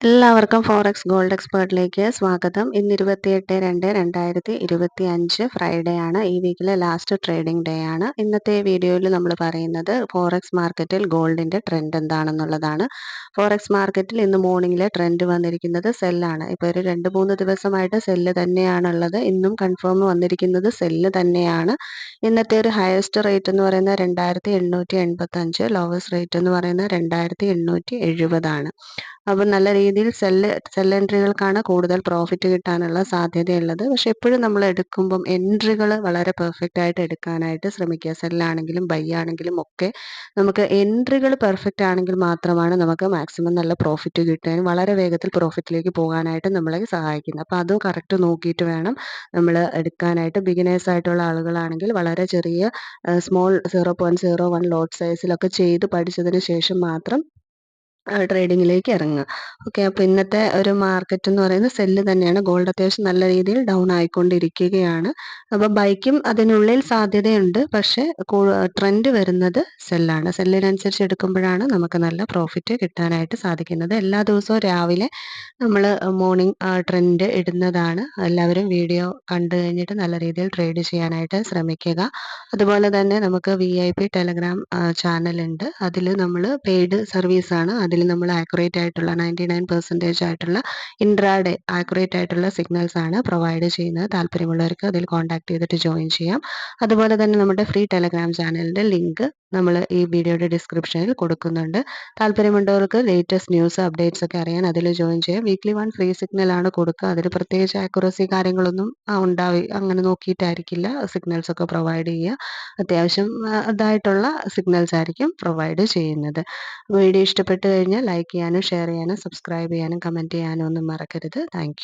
എല്ലാവർക്കും forex gold എക്സ്പേർട്ടിലേക്ക് സ്വാഗതം. ഇന്ന് ഇരുപത്തിയെട്ട് രണ്ട് രണ്ടായിരത്തി ഇരുപത്തി അഞ്ച് ഫ്രൈഡേ ആണ്. ഈ വീക്കിലെ ലാസ്റ്റ് ട്രേഡിംഗ് ഡേ ആണ്. ഇന്നത്തെ വീഡിയോയിൽ നമ്മൾ പറയുന്നത് ഫോറക്സ് മാർക്കറ്റിൽ ഗോൾഡിന്റെ ട്രെൻഡ് എന്താണെന്നുള്ളതാണ്. ഫോറക്സ് മാർക്കറ്റിൽ ഇന്ന് മോർണിംഗിലെ ട്രെൻഡ് വന്നിരിക്കുന്നത് സെല്ലാണ് ഇപ്പോൾ ഒരു രണ്ട് മൂന്ന് ദിവസമായിട്ട് സെല്ല് തന്നെയാണുള്ളത്. ഇന്നും കൺഫേം വന്നിരിക്കുന്നത് സെല്ല് തന്നെയാണ്. ഇന്നത്തെ ഒരു ഹയസ്റ്റ് റേറ്റ് എന്ന് പറയുന്നത് രണ്ടായിരത്തി എണ്ണൂറ്റി എൺപത്തഞ്ച് ലോവസ്റ്റ് റേറ്റ് എന്ന് പറയുന്നത് രണ്ടായിരത്തി എണ്ണൂറ്റി എഴുപതാണ് അപ്പം നല്ല രീതിയിൽ സെല്ല് സെൽ എൻട്രികൾക്കാണ് കൂടുതൽ പ്രോഫിറ്റ് കിട്ടാനുള്ള സാധ്യതയുള്ളത്. പക്ഷെ എപ്പോഴും നമ്മൾ എടുക്കുമ്പം എൻട്രികൾ വളരെ പെർഫെക്റ്റ് ആയിട്ട് എടുക്കാനായിട്ട് ശ്രമിക്കുക. സെല്ലാണെങ്കിലും ബൈ ആണെങ്കിലും ഒക്കെ നമുക്ക് എൻട്രികൾ പെർഫെക്റ്റ് ആണെങ്കിൽ മാത്രമാണ് നമുക്ക് മാക്സിമം നല്ല പ്രോഫിറ്റ് കിട്ടാനും വളരെ വേഗത്തിൽ പ്രോഫിറ്റിലേക്ക് പോകാനായിട്ട് നമ്മളെ സഹായിക്കുന്നത്. അപ്പോൾ അതും കറക്റ്റ് നോക്കിയിട്ട് വേണം നമ്മൾ എടുക്കാനായിട്ട്. ബിഗിനേഴ്സ് ആയിട്ടുള്ള ആളുകളാണെങ്കിൽ വളരെ ചെറിയ small zero point zero one lot സൈസിലൊക്കെ ചെയ്ത് പഠിച്ചതിന് ശേഷം മാത്രം ട്രേഡിങ്ങിലേക്ക് ഇറങ്ങുക. ഓക്കെ അപ്പോൾ ഇന്നത്തെ ഒരു മാർക്കറ്റ് എന്ന് പറയുന്നത് സെല്ല് തന്നെയാണ്. ഗോൾഡ് അത്യാവശ്യം നല്ല രീതിയിൽ ഡൗൺ ആയിക്കൊണ്ടിരിക്കുകയാണ്. അപ്പോൾ ബൈക്കും അതിനുള്ളിൽ സാധ്യതയുണ്ട്. പക്ഷേ ട്രെൻഡ് വരുന്നത് സെല്ലാണ് സെല്ലിനനുസരിച്ച് എടുക്കുമ്പോഴാണ് നമുക്ക് നല്ല പ്രോഫിറ്റ് കിട്ടാനായിട്ട് സാധിക്കുന്നത്. എല്ലാ ദിവസവും രാവിലെ നമ്മൾ മോർണിംഗ് ട്രെൻഡ് ഇടുന്നതാണ്. എല്ലാവരും വീഡിയോ കണ്ടു കഴിഞ്ഞിട്ട് നല്ല രീതിയിൽ ട്രേഡ് ചെയ്യാനായിട്ട് ശ്രമിക്കുക. അതുപോലെ തന്നെ നമുക്ക് വി ഐ പി ടെലഗ്രാം ചാനലുണ്ട് അതിൽ നമ്മൾ പെയ്ഡ് സർവീസാണ് അതിൽ നമ്മൾ ആക്യുറേറ്റ് ആയിട്ടുള്ള നയന്റി നയൻ പെർസെന്റേജ് ആയിട്ടുള്ള ഇൻട്രാഡേ ആക്യുറേറ്റ് ആയിട്ടുള്ള സിഗ്നൽസ് ആണ് പ്രൊവൈഡ് ചെയ്യുന്നത്. താല്പര്യമുള്ളവർക്ക് അതിൽ കോൺടാക്ട് ചെയ്തിട്ട് ജോയിൻ ചെയ്യാം. അതുപോലെ തന്നെ നമ്മുടെ ഫ്രീ ടെലഗ്രാം ചാനലിന്റെ ലിങ്ക് നമ്മൾ ഈ വീഡിയോയുടെ ഡിസ്ക്രിപ്ഷനിൽ കൊടുക്കുന്നുണ്ട്. താല്പര്യമുള്ളവർക്ക് ലേറ്റസ്റ്റ് ന്യൂസ് അപ്ഡേറ്റ്സ് ഒക്കെ അറിയാൻ അതിൽ ജോയിൻ ചെയ്യാം. വീക്ക്ലി വൺ ഫ്രീ സിഗ്നൽ ആണ് കൊടുക്കുക. അതിൽ പ്രത്യേകിച്ച് ആക്യുറസി കാര്യങ്ങളൊന്നും ഉണ്ടാവി അങ്ങനെ നോക്കിയിട്ടായിരിക്കില്ല. സിഗ്നൽസ് ഒക്കെ പ്രൊവൈഡ് ചെയ്യുക. അത്യാവശ്യം അതായിട്ടുള്ള സിഗ്നൽസ് ആയിരിക്കും പ്രൊവൈഡ് ചെയ്യുന്നത്. വീഡിയോ ഇഷ്ടപ്പെട്ട് കഴിഞ്ഞാൽ ലൈക്ക് ചെയ്യാനും ഷെയർ ചെയ്യാനും സബ്സ്ക്രൈബ് ചെയ്യാനും കമന്റ് ചെയ്യാനും ഒന്നും മറക്കരുത്. താങ്ക്